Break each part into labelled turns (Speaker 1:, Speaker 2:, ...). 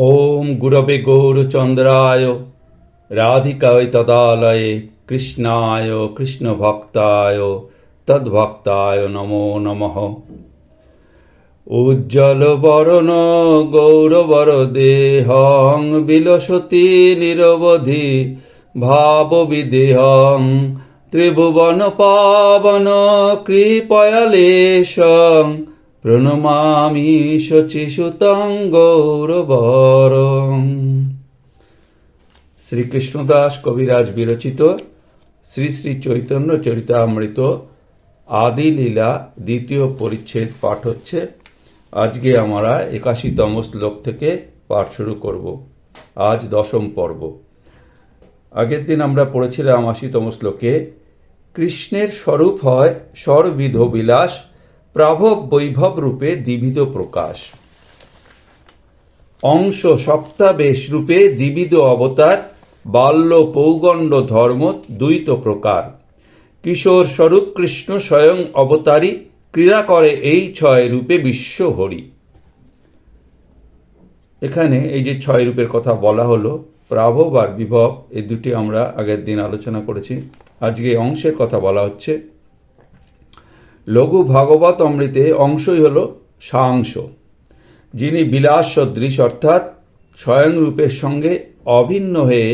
Speaker 1: ওম গুরবে গৌরচন্দ্রায় রাধিকায় তদালয়ে কৃষ্ণায় কৃষ্ণভক্তায় তদ্ভক্তায় নমো নমঃ উজ্জ্বল বরণ গৌরবর দেহং বিলসতী নিরবধি ভাব বিদেহং ত্রিভুবন পাবন কৃপয়ালেশং প্রণমামি শচিসুতং গৌরবর শ্রীকৃষ্ণদাস কবিরাজ বিরচিত শ্রী শ্রী চৈতন্য চরিতামৃত আদিলীলা দ্বিতীয় পরিচ্ছেদ পাঠ হচ্ছে আজকে আমরা একাশিতম শ্লোক থেকে পাঠ শুরু করব আজ দশম পর্ব আগের দিন আমরা পড়েছিলাম আশিতম শ্লোকে কৃষ্ণের স্বরূপ হয় স্বরবিধ বিলাস প্রাভব বৈভব রূপে দ্বিবিধ প্রকাশ অংশ সপ্তাবেশ রূপে দ্বিবিধ অবতার বাল্য পৌগণ্ড ধর্ম দ্বৈত প্রকার কিশোর স্বরূপ কৃষ্ণ স্বয়ং অবতারী ক্রীড়া করে এই ছয় রূপে বিশ্ব হরি এখানে এই যে ছয় রূপের কথা বলা হলো প্রাভব আর বিভব এই দুটি আমরা আগের দিন আলোচনা করেছি আজকে অংশের কথা বলা হচ্ছে লঘু ভগবত অমৃতে অংশই হল সাংশ যিনি বিলাস সদৃশ অর্থাৎ স্বয়ংরূপের সঙ্গে অভিন্ন হয়ে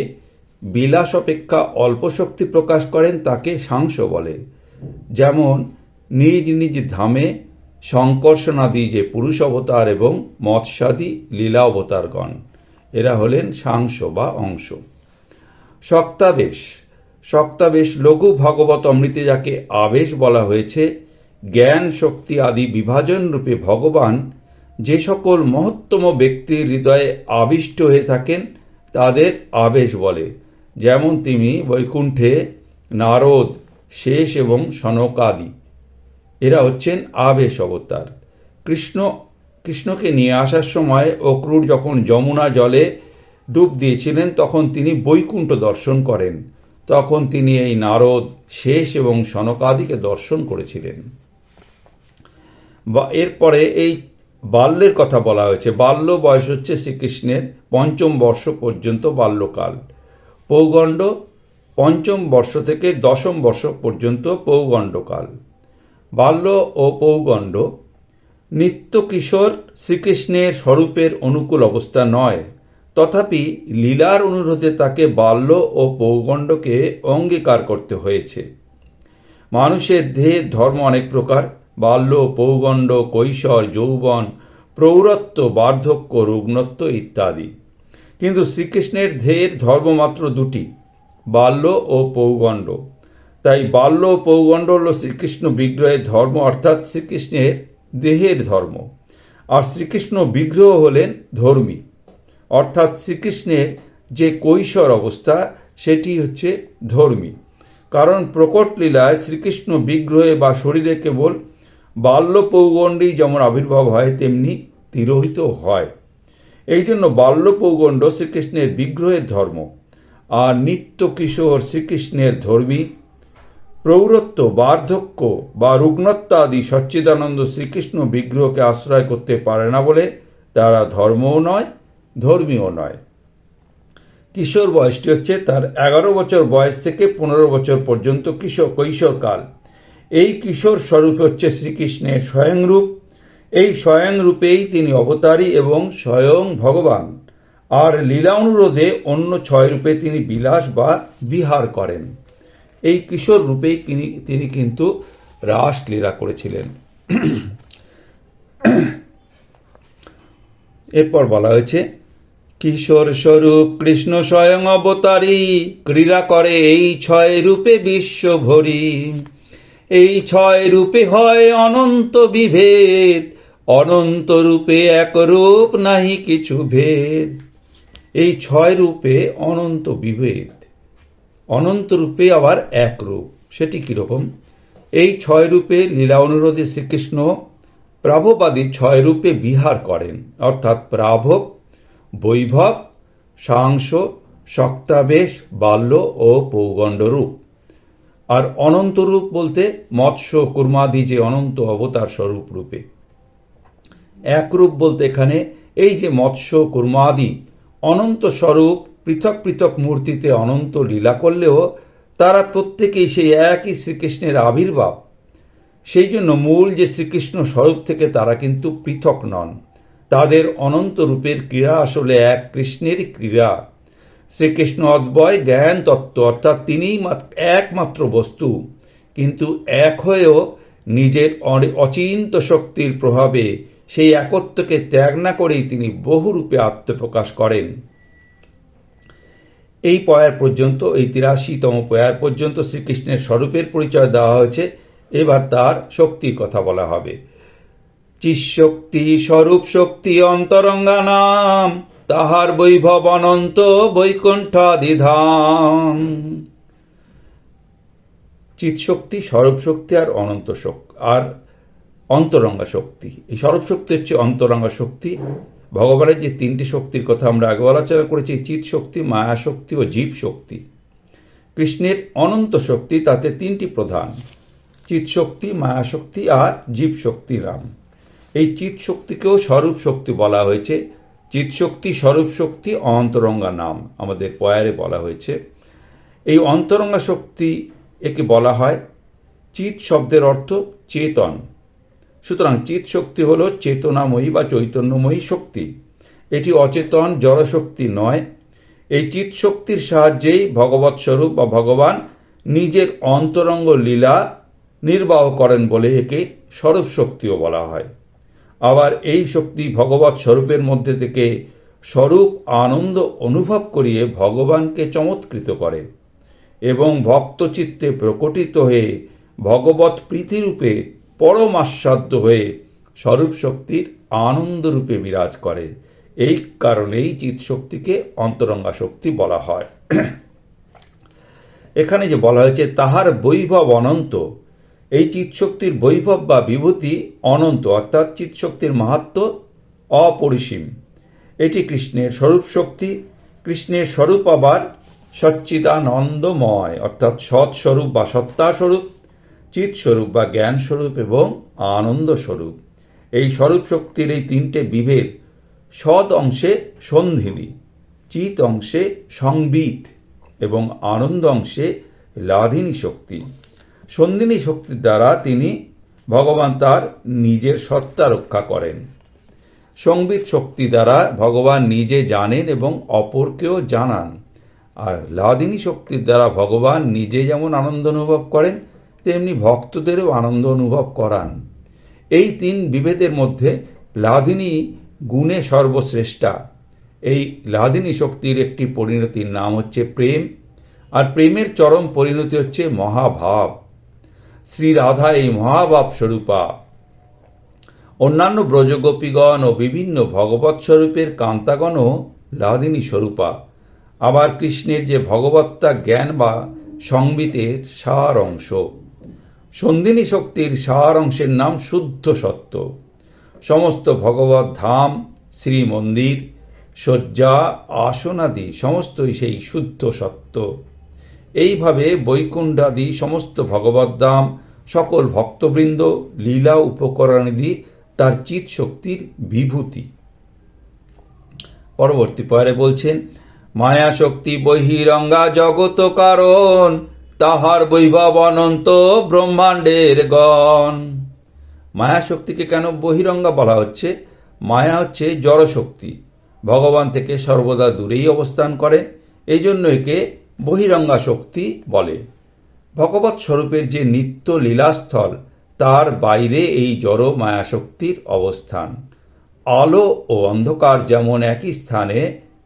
Speaker 1: বিলাস অপেক্ষা অল্প শক্তি প্রকাশ করেন তাকে সাংস বলে যেমন নিজ নিজ ধামে সংকর্ষণাদি যে পুরুষ অবতার এবং মৎস্যাদি লীলা অবতারগণ এরা হলেন সাংস বা অংশ শক্তাবেশ শক্তাবেশ লঘু ভগবত অমৃতে যাকে আবেশ বলা হয়েছে জ্ঞান শক্তি আদি বিভাজন রূপে ভগবান যে সকল মহত্তম ব্যক্তির হৃদয়ে আবিষ্ট হয়ে থাকেন তাদের আবেশ বলে যেমন তিনি বৈকুণ্ঠে নারদ শেষ এবং সনকাদি এরা হচ্ছেন আবেশ অবতার কৃষ্ণ কৃষ্ণকে নিয়ে আসার সময় অক্রুর যখন যমুনা জলে ডুব দিয়েছিলেন তখন তিনি বৈকুণ্ঠ দর্শন করেন তখন তিনি এই নারদ শেষ এবং সনকাদিকে দর্শন করেছিলেন বা এরপরে এই বাল্যের কথা বলা হয়েছে বাল্য বয়স হচ্ছে শ্রীকৃষ্ণের পঞ্চম বর্ষ পর্যন্ত বাল্যকাল পৌগণ্ড পঞ্চম বর্ষ থেকে দশম বর্ষ পর্যন্ত পৌগণ্ডকাল বাল্য ও পৌগণ্ড নিত্য কিশোর শ্রীকৃষ্ণের স্বরূপের অনুকূল অবস্থা নয় তথাপি লীলার অনুরোধে তাকে বাল্য ও পৌগণ্ডকে অঙ্গীকার করতে হয়েছে মানুষের দেহে ধর্ম অনেক প্রকার বাল্য পৌগণ্ড কৈশোর যৌবন প্রৌরত্ব বার্ধক্য রুগ্নত্ব ইত্যাদি কিন্তু শ্রীকৃষ্ণের ধর্ম ধর্মমাত্র দুটি বাল্য ও পৌগণ্ড তাই বাল্য ও পৌগণ্ড হল শ্রীকৃষ্ণ বিগ্রহের ধর্ম অর্থাৎ শ্রীকৃষ্ণের দেহের ধর্ম আর শ্রীকৃষ্ণ বিগ্রহ হলেন ধর্মী অর্থাৎ শ্রীকৃষ্ণের যে কৈশোর অবস্থা সেটি হচ্ছে ধর্মী কারণ প্রকট লীলায় শ্রীকৃষ্ণ বিগ্রহে বা শরীরে কেবল বাল্য পৌগণ্ডী যেমন আবির্ভাব হয় তেমনি তিরোহিত হয় এই জন্য বাল্য পৌগণ্ড শ্রীকৃষ্ণের বিগ্রহের ধর্ম আর নিত্য কিশোর শ্রীকৃষ্ণের ধর্মী প্রৌরত্ব বার্ধক্য বা রুগ্নত্ব আদি সচ্চিদানন্দ শ্রীকৃষ্ণ বিগ্রহকে আশ্রয় করতে পারে না বলে তারা ধর্মও নয় ধর্মীয় নয় কিশোর বয়সটি হচ্ছে তার এগারো বছর বয়স থেকে পনেরো বছর পর্যন্ত কিশোর কৈশোরকাল এই কিশোর স্বরূপ হচ্ছে শ্রীকৃষ্ণের স্বয়ংরূপ এই স্বয়ংরূপেই তিনি অবতারী এবং স্বয়ং ভগবান আর লীলা অনুরোধে অন্য ছয় রূপে তিনি বিলাস বা বিহার করেন এই কিশোর রূপেই তিনি তিনি কিন্তু রাসলীলা করেছিলেন এরপর বলা হয়েছে কিশোর স্বরূপ কৃষ্ণ স্বয়ং অবতারী ক্রীড়া করে এই ছয় রূপে বিশ্বভরী এই ছয় রূপে হয় অনন্ত বিভেদ অনন্ত রূপে এক রূপ নাহি কিছু ভেদ এই ছয় রূপে অনন্ত বিভেদ অনন্ত রূপে আবার এক রূপ সেটি কীরকম এই ছয় রূপে লীলা অনুরোধে শ্রীকৃষ্ণ প্রাভবাদী ছয় রূপে বিহার করেন অর্থাৎ প্রাভব বৈভব সাংস শক্তাবেশ বাল্য ও পৌগণ্ডরূপ আর অনন্তরূপ বলতে মৎস্য কুর্মাদি যে অনন্ত অবতার স্বরূপ রূপে একরূপ বলতে এখানে এই যে মৎস্য কুর্মাদি অনন্ত স্বরূপ পৃথক পৃথক মূর্তিতে অনন্ত লীলা করলেও তারা প্রত্যেকেই সেই একই শ্রীকৃষ্ণের আবির্ভাব সেই জন্য মূল যে শ্রীকৃষ্ণ স্বরূপ থেকে তারা কিন্তু পৃথক নন তাদের অনন্ত রূপের ক্রীড়া আসলে এক কৃষ্ণেরই ক্রীড়া শ্রীকৃষ্ণ অদ্বয় জ্ঞান তত্ত্ব অর্থাৎ তিনিই একমাত্র বস্তু কিন্তু এক হয়েও নিজের অচিন্ত শক্তির প্রভাবে সেই একত্বকে ত্যাগ না করেই তিনি বহুরূপে আত্মপ্রকাশ করেন এই পয়ার পর্যন্ত এই তিরাশিতম পয়ার পর্যন্ত শ্রীকৃষ্ণের স্বরূপের পরিচয় দেওয়া হয়েছে এবার তার শক্তির কথা বলা হবে চিৎশক্তি স্বরূপ শক্তি অন্তরঙ্গা নাম তাহার বৈভব অনন্ত বৈকুণ্ঠাধিধাম চিৎশক্তি শক্তি আর অনন্ত শক্তি আর অন্তরঙ্গা শক্তি এই স্বরূপশক্তি হচ্ছে অন্তরঙ্গা শক্তি ভগবানের যে তিনটি শক্তির কথা আমরা আগে আলোচনা করেছি চিৎ শক্তি মায়া শক্তি ও জীব শক্তি কৃষ্ণের অনন্ত শক্তি তাতে তিনটি প্রধান চিৎশক্তি মায়া শক্তি আর জীব শক্তি রাম এই চিৎ শক্তিকেও স্বরূপ শক্তি বলা হয়েছে চিৎশক্তি স্বরূপ শক্তি অন্তরঙ্গা নাম আমাদের পয়ারে বলা হয়েছে এই অন্তরঙ্গা শক্তি একে বলা হয় চিৎ শব্দের অর্থ চেতন সুতরাং চিৎ শক্তি হল চেতনাময়ী বা চৈতন্যময়ী শক্তি এটি অচেতন জড়শক্তি নয় এই চিৎ শক্তির সাহায্যেই ভগবত স্বরূপ বা ভগবান নিজের অন্তরঙ্গ লীলা নির্বাহ করেন বলে একে স্বরূপ শক্তিও বলা হয় আবার এই শক্তি ভগবত স্বরূপের মধ্যে থেকে স্বরূপ আনন্দ অনুভব করিয়ে ভগবানকে চমৎকৃত করে এবং ভক্তচিত্তে প্রকটিত হয়ে ভগবত প্রীতিরূপে পরমাস্বাদ্য হয়ে স্বরূপ শক্তির আনন্দরূপে বিরাজ করে এই কারণেই চিৎশক্তিকে অন্তরঙ্গা শক্তি বলা হয় এখানে যে বলা হয়েছে তাহার বৈভব অনন্ত এই চিৎশক্তির বৈভব বা বিভূতি অনন্ত অর্থাৎ চিৎশক্তির মাহাত্ম অপরিসীম এটি কৃষ্ণের স্বরূপ শক্তি কৃষ্ণের স্বরূপ আবার সচ্চিদানন্দময় অর্থাৎ সৎস্বরূপ বা সত্তাস্বরূপ চিৎস্বরূপ বা জ্ঞানস্বরূপ এবং আনন্দস্বরূপ এই স্বরূপ শক্তির এই তিনটে বিভেদ সৎ অংশে সন্ধিনি চিত অংশে সংবিত এবং আনন্দ অংশে লাধিনী শক্তি সন্দিনী শক্তির দ্বারা তিনি ভগবান তার নিজের সত্তা রক্ষা করেন সংবিত শক্তি দ্বারা ভগবান নিজে জানেন এবং অপরকেও জানান আর লাদিনী শক্তির দ্বারা ভগবান নিজে যেমন আনন্দ অনুভব করেন তেমনি ভক্তদেরও আনন্দ অনুভব করান এই তিন বিভেদের মধ্যে লাদিনী গুণে সর্বশ্রেষ্ঠা এই লাদিনী শক্তির একটি পরিণতির নাম হচ্ছে প্রেম আর প্রেমের চরম পরিণতি হচ্ছে মহাভাব শ্রী রাধা এই মহাভাব স্বরূপা অন্যান্য ব্রজগোপীগণ ও বিভিন্ন ভগবত স্বরূপের কান্তাগণও লাদিনী স্বরূপা আবার কৃষ্ণের যে ভগবত্তা জ্ঞান বা সংবিতের সার অংশ সন্দিনী শক্তির সার অংশের নাম শুদ্ধ সত্য সমস্ত ভগবত ধাম শ্রীমন্দির শয্যা আসনাদি সমস্তই সেই শুদ্ধ সত্য এইভাবে বৈকুণ্ঠাদি সমস্ত দাম সকল ভক্তবৃন্দ লীলা উপকরণাদি তার চিত শক্তির বিভূতি পরবর্তী পরে বলছেন মায়া শক্তি বহিরঙ্গা জগত কারণ তাহার বৈভব অনন্ত ব্রহ্মাণ্ডের গণ মায়া শক্তিকে কেন বহিরঙ্গা বলা হচ্ছে মায়া হচ্ছে জড়শক্তি ভগবান থেকে সর্বদা দূরেই অবস্থান করেন এই জন্য একে বহিরঙ্গা শক্তি বলে ভগবত স্বরূপের যে নিত্য লীলাস্থল তার বাইরে এই জড় মায়াশক্তির অবস্থান আলো ও অন্ধকার যেমন একই স্থানে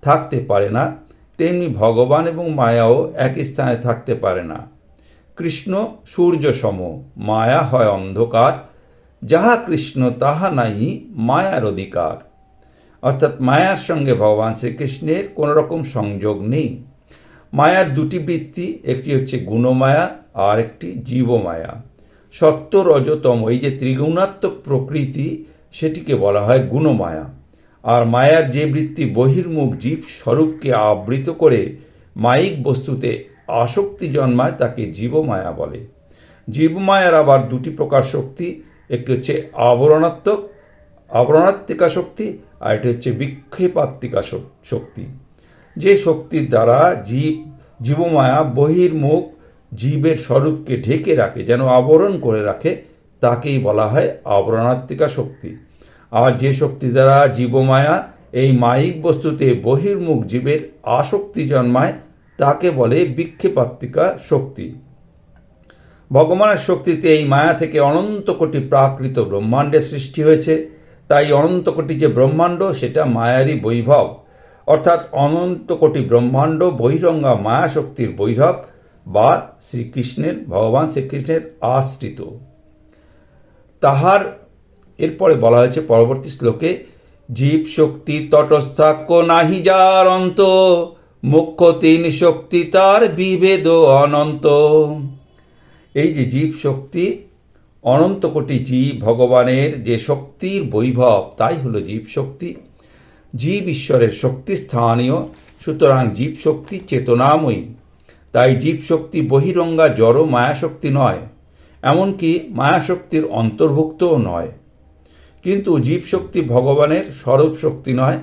Speaker 1: থাকতে পারে না তেমনি ভগবান এবং মায়াও একই স্থানে থাকতে পারে না কৃষ্ণ সূর্য সম মায়া হয় অন্ধকার যাহা কৃষ্ণ তাহা নাই মায়ার অধিকার অর্থাৎ মায়ার সঙ্গে ভগবান শ্রীকৃষ্ণের কোনোরকম সংযোগ নেই মায়ার দুটি বৃত্তি একটি হচ্ছে গুণমায়া আর একটি জীবমায়া সত্য রজতম এই যে ত্রিগুণাত্মক প্রকৃতি সেটিকে বলা হয় গুণমায়া আর মায়ার যে বৃত্তি বহির্মুখ জীব স্বরূপকে আবৃত করে মায়িক বস্তুতে আসক্তি জন্মায় তাকে জীবমায়া বলে জীবমায়ার আবার দুটি প্রকার শক্তি একটি হচ্ছে আবরণাত্মক আবরণাত্মিকা শক্তি আর এটি হচ্ছে বিক্ষেপাত্মিকা শক্তি যে শক্তির দ্বারা জীব জীবমায়া বহির্মুখ জীবের স্বরূপকে ঢেকে রাখে যেন আবরণ করে রাখে তাকেই বলা হয় আবরণাত্মিকা শক্তি আর যে শক্তি দ্বারা জীবমায়া এই মায়িক বস্তুতে বহির্মুখ জীবের আসক্তি জন্মায় তাকে বলে বিক্ষেপাত্মিকা শক্তি ভগবানের শক্তিতে এই মায়া থেকে অনন্ত কোটি প্রাকৃত ব্রহ্মাণ্ডের সৃষ্টি হয়েছে তাই অনন্ত কোটি যে ব্রহ্মাণ্ড সেটা মায়ারই বৈভব অর্থাৎ অনন্ত কোটি ব্রহ্মাণ্ড বহিরঙ্গা মায়া শক্তির বৈভব বা শ্রীকৃষ্ণের ভগবান শ্রীকৃষ্ণের আশ্রিত তাহার এরপরে বলা হয়েছে পরবর্তী শ্লোকে জীব শক্তি তটস্থাক্য নাহি যার অন্ত মুখ্য তিন শক্তি তার বিভেদ অনন্ত এই যে জীব শক্তি অনন্ত কোটি জীব ভগবানের যে শক্তির বৈভব তাই হলো জীব শক্তি জীব ঈশ্বরের শক্তি স্থানীয় সুতরাং জীবশক্তি চেতনাময়ী তাই জীবশক্তি বহিরঙ্গা জড় মায়াশক্তি নয় এমনকি মায়াশক্তির অন্তর্ভুক্তও নয় কিন্তু জীবশক্তি ভগবানের স্বরূপ শক্তি নয়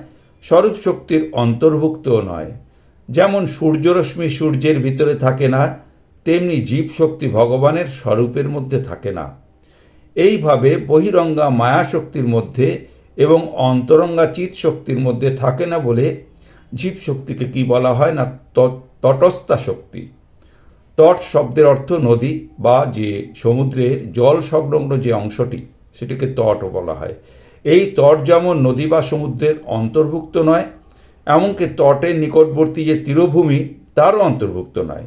Speaker 1: স্বরূপ শক্তির অন্তর্ভুক্তও নয় যেমন সূর্যরশ্মি সূর্যের ভিতরে থাকে না তেমনি জীবশক্তি ভগবানের স্বরূপের মধ্যে থাকে না এইভাবে বহিরঙ্গা মায়াশক্তির মধ্যে এবং অন্তরঙ্গা চিত শক্তির মধ্যে থাকে না বলে জীব শক্তিকে কি বলা হয় না তটস্থা শক্তি তট শব্দের অর্থ নদী বা যে সমুদ্রের জল সংলগ্ন যে অংশটি সেটিকে তটও বলা হয় এই তট যেমন নদী বা সমুদ্রের অন্তর্ভুক্ত নয় এমনকি তটের নিকটবর্তী যে তীরভূমি তারও অন্তর্ভুক্ত নয়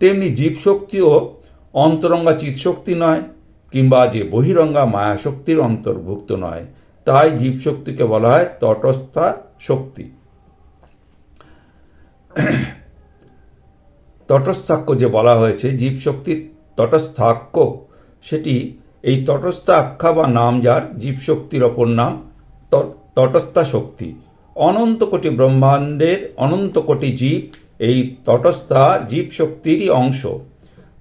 Speaker 1: তেমনি জীবশক্তিও অন্তরঙ্গা চিৎশক্তি নয় কিংবা যে বহিরঙ্গা মায়াশক্তির অন্তর্ভুক্ত নয় তাই জীবশক্তিকে বলা হয় তটস্থা শক্তি তটস্থাক্য যে বলা হয়েছে জীবশক্তির তটস্থাক্য সেটি এই তটস্থা আখ্যা বা নাম যার জীবশক্তির অপর নাম তটস্থা শক্তি অনন্ত কোটি ব্রহ্মাণ্ডের অনন্ত কোটি জীব এই তটস্থা জীবশক্তিরই অংশ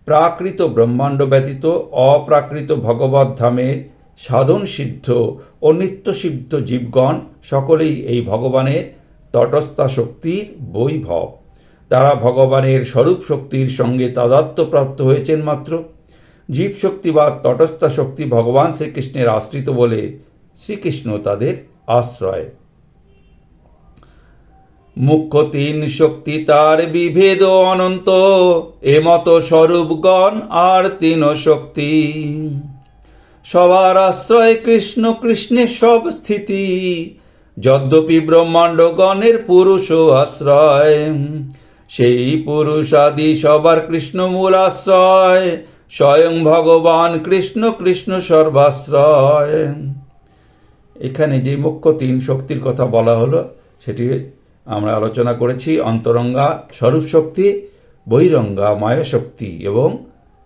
Speaker 1: প্রাকৃত ব্রহ্মাণ্ড ব্যতীত অপ্রাকৃত ভগবত ধামের সাধন সিদ্ধ ও নিত্যসিদ্ধ জীবগণ সকলেই এই ভগবানের তটস্থা শক্তির বৈভব তারা ভগবানের স্বরূপ শক্তির সঙ্গে তাদাত্মপ্রাপ্ত হয়েছেন মাত্র জীবশক্তি বা তটস্থা শক্তি ভগবান শ্রীকৃষ্ণের আশ্রিত বলে শ্রীকৃষ্ণ তাদের আশ্রয় মুখ্য তিন শক্তি তার বিভেদ অনন্ত এমত স্বরূপগণ আর তিন শক্তি সবার আশ্রয় কৃষ্ণ কৃষ্ণের সব স্থিতি যদ্যপি ব্রহ্মাণ্ডগণের পুরুষ আশ্রয় সেই পুরুষ আদি সবার কৃষ্ণ মূল আশ্রয় স্বয়ং ভগবান কৃষ্ণ কৃষ্ণ সর্বাশ্রয় এখানে যে মুখ্য তিন শক্তির কথা বলা হলো সেটি আমরা আলোচনা করেছি অন্তরঙ্গা স্বরূপ শক্তি বহিরঙ্গা মায়া শক্তি এবং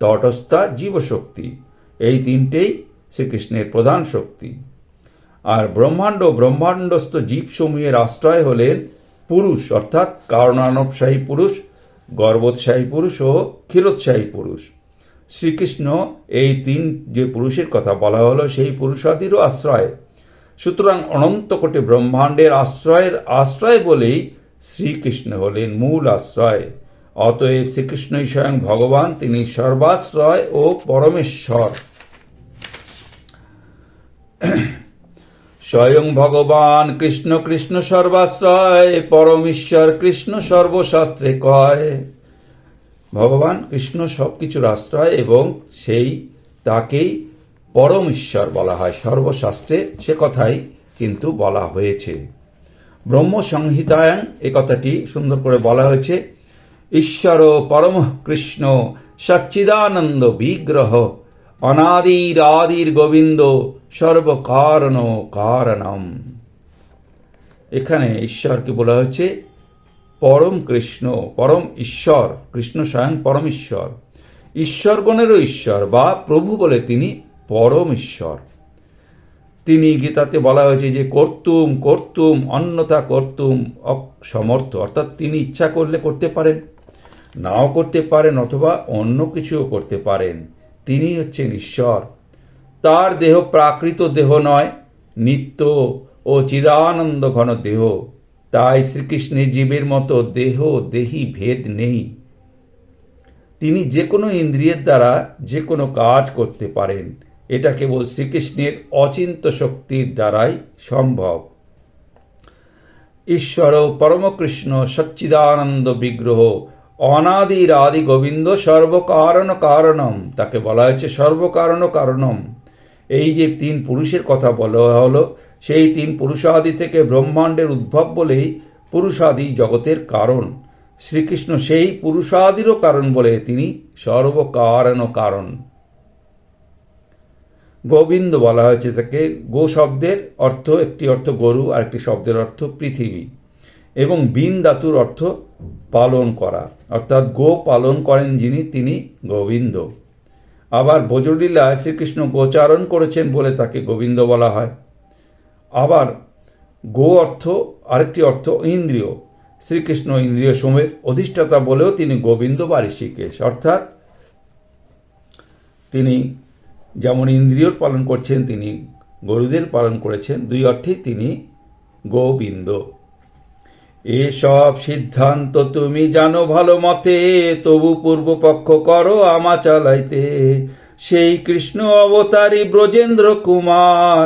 Speaker 1: তটস্থা জীবশক্তি এই তিনটেই শ্রীকৃষ্ণের প্রধান শক্তি আর ব্রহ্মাণ্ড ব্রহ্মাণ্ডস্থ জীবসমূহের আশ্রয় হলেন পুরুষ অর্থাৎ কারণানবশাহী পুরুষ গর্বোৎসাহী পুরুষ ও ক্ষীরোৎসাহী পুরুষ শ্রীকৃষ্ণ এই তিন যে পুরুষের কথা বলা হলো সেই পুরুষাদিরও আশ্রয় সুতরাং অনন্তকোটি ব্রহ্মাণ্ডের আশ্রয়ের আশ্রয় বলেই শ্রীকৃষ্ণ হলেন মূল আশ্রয় অতএব শ্রীকৃষ্ণই স্বয়ং ভগবান তিনি সর্বাশ্রয় ও পরমেশ্বর স্বয়ং ভগবান কৃষ্ণ কৃষ্ণ সর্বাশ্রয় পরমেশ্বর কৃষ্ণ সর্বশাস্ত্রে কয় ভগবান কৃষ্ণ সব কিছুর আশ্রয় এবং সেই তাকেই পরম ঈশ্বর বলা হয় সর্বশাস্ত্রে সে কথাই কিন্তু বলা হয়েছে ব্রহ্ম সংহিতায়ন এ কথাটি সুন্দর করে বলা হয়েছে ঈশ্বর পরম কৃষ্ণ সচ্চিদানন্দ বিগ্রহ অনাদির আদির গোবিন্দ সর্বকারণ কারণম এখানে ঈশ্বরকে বলা হচ্ছে পরম কৃষ্ণ পরম ঈশ্বর কৃষ্ণ স্বয়ং পরম ঈশ্বর ঈশ্বরগণেরও ঈশ্বর বা প্রভু বলে তিনি পরম ঈশ্বর তিনি গীতাতে বলা হয়েছে যে কর্তুম কর্তুম অন্যতা কর্তুম সমর্থ অর্থাৎ তিনি ইচ্ছা করলে করতে পারেন নাও করতে পারেন অথবা অন্য কিছুও করতে পারেন তিনি হচ্ছেন ঈশ্বর তার দেহ প্রাকৃত দেহ নয় নিত্য ও চিদানন্দ ঘন দেহ তাই শ্রীকৃষ্ণের জীবের মতো দেহ দেহি ভেদ নেই তিনি যে কোনো ইন্দ্রিয়ের দ্বারা যে কোনো কাজ করতে পারেন এটা কেবল শ্রীকৃষ্ণের অচিন্ত শক্তির দ্বারাই সম্ভব ঈশ্বর পরমকৃষ্ণ সচ্চিদানন্দ বিগ্রহ অনাদির আদি গোবিন্দ সর্বকারণ কারণম তাকে বলা হয়েছে সর্বকারণ কারণম এই যে তিন পুরুষের কথা বলা হলো সেই তিন পুরুষাদি থেকে ব্রহ্মাণ্ডের উদ্ভব বলেই পুরুষাদি জগতের কারণ শ্রীকৃষ্ণ সেই পুরুষাদিরও কারণ বলে তিনি সর্বকারণ কারণ গোবিন্দ বলা হয়েছে তাকে গো শব্দের অর্থ একটি অর্থ গরু আর একটি শব্দের অর্থ পৃথিবী এবং বিন ধাতুর অর্থ পালন করা অর্থাৎ গো পালন করেন যিনি তিনি গোবিন্দ আবার বজরলীলায় শ্রীকৃষ্ণ গোচারণ করেছেন বলে তাকে গোবিন্দ বলা হয় আবার গো অর্থ আরেকটি অর্থ ইন্দ্রিয় শ্রীকৃষ্ণ ইন্দ্রিয় সময়ের অধিষ্ঠাতা বলেও তিনি গোবিন্দ বা ঋষিকেশ অর্থাৎ তিনি যেমন ইন্দ্রিয়র পালন করছেন তিনি গরুদের পালন করেছেন দুই অর্থে তিনি গোবিন্দ এসব সিদ্ধান্ত তুমি জানো ভালো মতে তবু পূর্বপক্ষ করো আমা চালাইতে সেই কৃষ্ণ অবতারী ব্রজেন্দ্র কুমার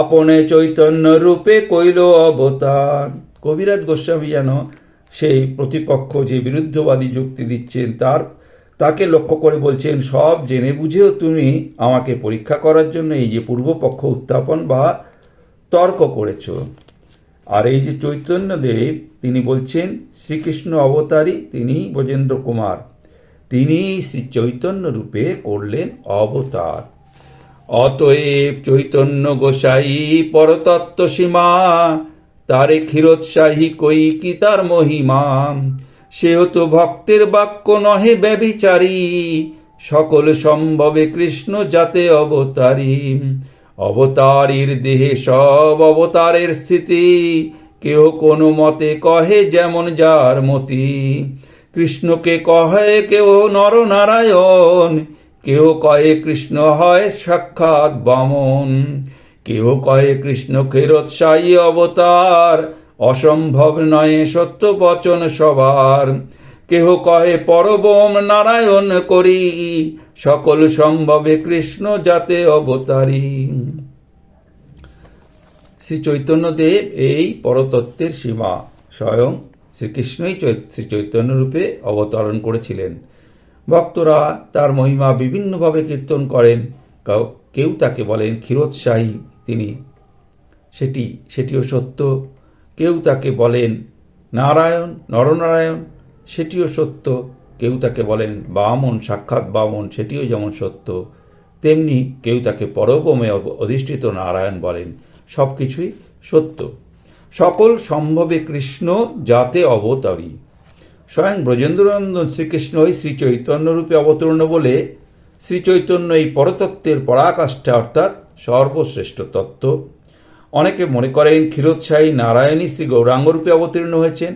Speaker 1: আপনে চৈতন্য রূপে কইল অবতার কবিরাজ গোস্বামী যেন সেই প্রতিপক্ষ যে বিরুদ্ধবাদী যুক্তি দিচ্ছেন তার তাকে লক্ষ্য করে বলছেন সব জেনে বুঝেও তুমি আমাকে পরীক্ষা করার জন্য এই যে পূর্বপক্ষ উত্থাপন বা তর্ক করেছো আর এই যে চৈতন্যদেব তিনি বলছেন শ্রীকৃষ্ণ অবতারী তিনি ব্রজেন্দ্র কুমার তিনি শ্রী চৈতন্য রূপে করলেন অবতার অতএব চৈতন্য গোসাই পরতত্ত্ব সীমা তারে ক্ষীরোৎসাহী কই কি তার মহিমা সেও তো ভক্তের বাক্য নহে ব্যবিচারী সকল সম্ভবে কৃষ্ণ যাতে অবতারী অবতারের দেহে সব অবতারের স্থিতি কেহ কোনো মতে কহে যেমন যার মতি কৃষ্ণকে কহে কেউ নরনারায়ণ কেউ কয়ে কৃষ্ণ হয় সাক্ষাৎ বামন কেউ কয়ে কৃষ্ণ ক্ষীরোৎসাহী অবতার অসম্ভব নয় সত্য বচন সবার কেহ কহে পরবম নারায়ণ করি সকল সম্ভবে কৃষ্ণ যাতে অবতারী শ্রী চৈতন্যদেব এই পরতত্ত্বের সীমা স্বয়ং শ্রীকৃষ্ণই শ্রী রূপে অবতরণ করেছিলেন ভক্তরা তার মহিমা বিভিন্নভাবে কীর্তন করেন কেউ তাকে বলেন ক্ষীরোৎসাহী তিনি সেটি সেটিও সত্য কেউ তাকে বলেন নারায়ণ নরনারায়ণ সেটিও সত্য কেউ তাকে বলেন বামন সাক্ষাৎ বামন সেটিও যেমন সত্য তেমনি কেউ তাকে পরগমে অধিষ্ঠিত নারায়ণ বলেন সব কিছুই সত্য সকল সম্ভবে কৃষ্ণ যাতে অবতারী স্বয়ং ব্রজেন্দ্রনন্দন শ্রীকৃষ্ণই শ্রীচৈতন্য রূপে অবতীর্ণ বলে শ্রীচৈতন্য এই পরতত্ত্বের পরাকাষ্ঠা অর্থাৎ সর্বশ্রেষ্ঠ তত্ত্ব অনেকে মনে করেন ক্ষীরোৎসাহী নারায়ণী শ্রী গৌরাঙ্গরূপে অবতীর্ণ হয়েছেন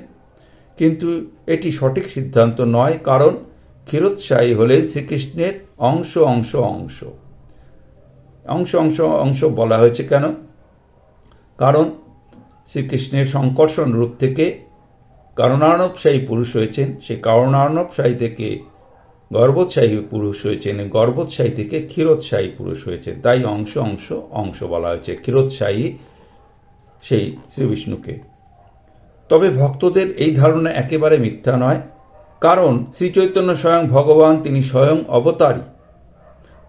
Speaker 1: কিন্তু এটি সঠিক সিদ্ধান্ত নয় কারণ ক্ষীরোৎসাহী হলেন শ্রীকৃষ্ণের অংশ অংশ অংশ অংশ অংশ অংশ বলা হয়েছে কেন কারণ শ্রীকৃষ্ণের সংকর্ষণ রূপ থেকে কারণার্ণবশাহী পুরুষ হয়েছেন সে কারণার্ণবশাহী থেকে গর্বোৎসাহী পুরুষ হয়েছেন গর্বোৎসাহী থেকে ক্ষীরোৎসাহী পুরুষ হয়েছেন তাই অংশ অংশ অংশ বলা হয়েছে ক্ষীরোৎসাহী সেই শ্রীবিষ্ণুকে তবে ভক্তদের এই ধারণা একেবারে মিথ্যা নয় কারণ শ্রীচৈতন্য স্বয়ং ভগবান তিনি স্বয়ং অবতারী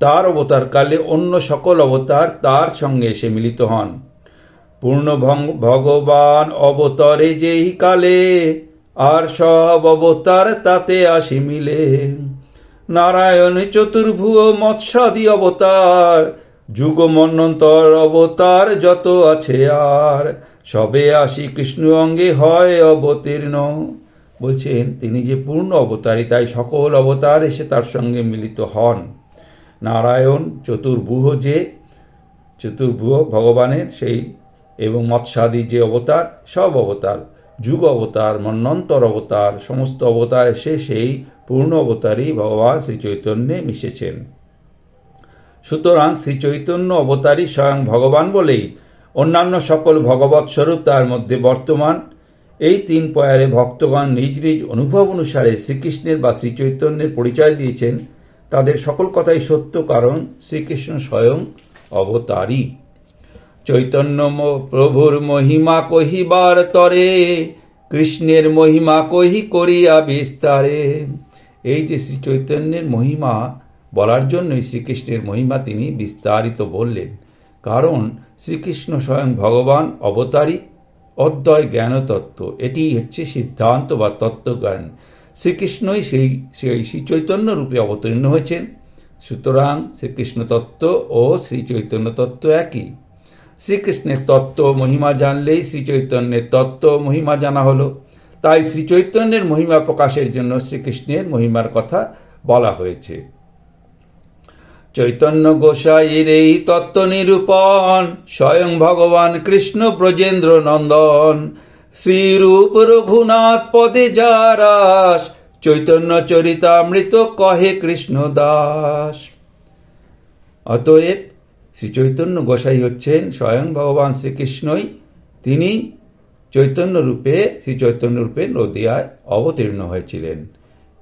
Speaker 1: তার অবতারকালে অন্য সকল অবতার তার সঙ্গে এসে মিলিত হন পূর্ণ ভগবান অবতরে যেই কালে আর সব অবতার তাতে আসি মিলে নারায়ণ চতুর্ভুয় মৎস্যাদি অবতার যুগ মন্নন্তর অবতার যত আছে আর সবে আসি কৃষ্ণ অঙ্গে হয় অবতীর্ণ বলছেন তিনি যে পূর্ণ অবতারী তাই সকল অবতার এসে তার সঙ্গে মিলিত হন নারায়ণ চতুর্ভুহ যে চতুর্ভুহ ভগবানের সেই এবং মৎস্যাদি যে অবতার সব অবতার যুগ অবতার মন্নন্তর অবতার সমস্ত অবতার এসে সেই পূর্ণ অবতারই ভগবান শ্রী চৈতন্যে মিশেছেন সুতরাং শ্রী চৈতন্য অবতারই স্বয়ং ভগবান বলেই অন্যান্য সকল ভগবত স্বরূপ তার মধ্যে বর্তমান এই তিন পয়ারে ভক্তগণ নিজ নিজ অনুভব অনুসারে শ্রীকৃষ্ণের বা শ্রীচৈতন্যের পরিচয় দিয়েছেন তাদের সকল কথাই সত্য কারণ শ্রীকৃষ্ণ স্বয়ং অবতারী চৈতন্য প্রভুর মহিমা কহিবার তরে কৃষ্ণের মহিমা কহি করিয়া বিস্তারে এই যে শ্রী চৈতন্যের মহিমা বলার জন্যই শ্রীকৃষ্ণের মহিমা তিনি বিস্তারিত বললেন কারণ শ্রীকৃষ্ণ স্বয়ং ভগবান অবতারী অদ্বয় জ্ঞানতত্ত্ব এটি হচ্ছে সিদ্ধান্ত বা তত্ত্বজ্ঞান শ্রীকৃষ্ণই সেই সেই শ্রীচৈতন্য রূপে অবতীর্ণ হয়েছেন সুতরাং শ্রীকৃষ্ণ তত্ত্ব ও শ্রীচৈতন্য তত্ত্ব একই শ্রীকৃষ্ণের তত্ত্ব মহিমা জানলেই শ্রীচৈতন্যের তত্ত্ব মহিমা জানা হলো তাই শ্রীচৈতন্যের মহিমা প্রকাশের জন্য শ্রীকৃষ্ণের মহিমার কথা বলা হয়েছে চৈতন্য গোসাইয়ের এই তত্ত্ব নিরূপণ স্বয়ং ভগবান কৃষ্ণ ব্রজেন্দ্র নন্দন শ্রীরূপ রঘুনাথ পদে যারাস চৈতন্য মৃত কহে কৃষ্ণ দাস অতএব শ্রী চৈতন্য গোসাই হচ্ছেন স্বয়ং ভগবান শ্রীকৃষ্ণই তিনি চৈতন্য রূপে শ্রী চৈতন্য রূপে নদিয়ায় অবতীর্ণ হয়েছিলেন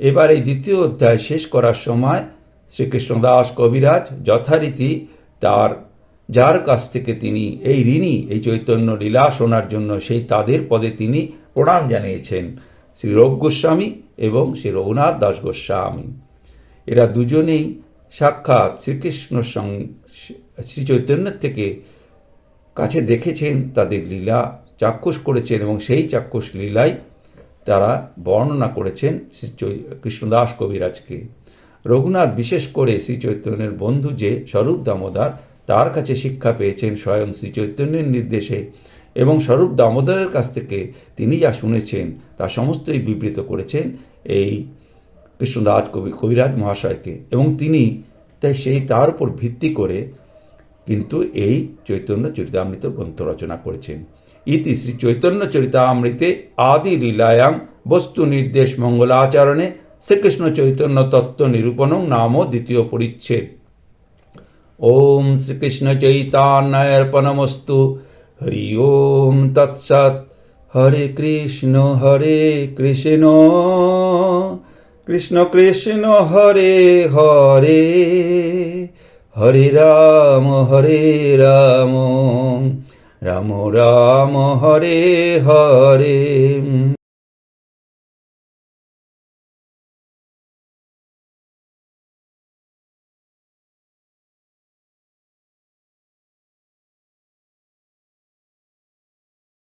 Speaker 1: এবার এই দ্বিতীয় অধ্যায় শেষ করার সময় দাস কবিরাজ যথারীতি তার যার কাছ থেকে তিনি এই ঋণী এই চৈতন্য লীলা শোনার জন্য সেই তাদের পদে তিনি প্রণাম জানিয়েছেন শ্রী রঘু গোস্বামী এবং শ্রী রঘুনাথ দাস গোস্বামী এরা দুজনেই সাক্ষাৎ শ্রীকৃষ্ণ শ্রী চৈতন্যের থেকে কাছে দেখেছেন তাদের লীলা চাক্ষুষ করেছেন এবং সেই চাক্ষুষ লীলাই তারা বর্ণনা করেছেন শ্রী কৃষ্ণদাস কবিরাজকে রঘুনাথ বিশেষ করে শ্রীচৈতন্যের বন্ধু যে স্বরূপ দামোদর তার কাছে শিক্ষা পেয়েছেন স্বয়ং শ্রীচৈতন্যের নির্দেশে এবং স্বরূপ দামোদরের কাছ থেকে তিনি যা শুনেছেন তা সমস্তই বিবৃত করেছেন এই কৃষ্ণদাস কবি কবিরাজ মহাশয়কে এবং তিনি তাই সেই তার উপর ভিত্তি করে কিন্তু এই চৈতন্য চরিতামৃত গ্রন্থ রচনা করেছেন ইতি শ্রী চৈতন্য চরিতামৃতে আদি লীলায়াম বস্তু নির্দেশ মঙ্গলাচরণে শ্রীকৃষ্ণ চৈতন্য তত্ত্ব নিরূপণং নাম দ্বিতীয় পরিচ্ছেদ ওম শ্রীকৃষ্ণ চৈতান্যর্পণমস্তু হরি ওম তৎসৎ হরে কৃষ্ণ হরে কৃষ্ণ কৃষ্ণ কৃষ্ণ হরে হরে হরে রাম হরে রাম রাম রাম হরে হরে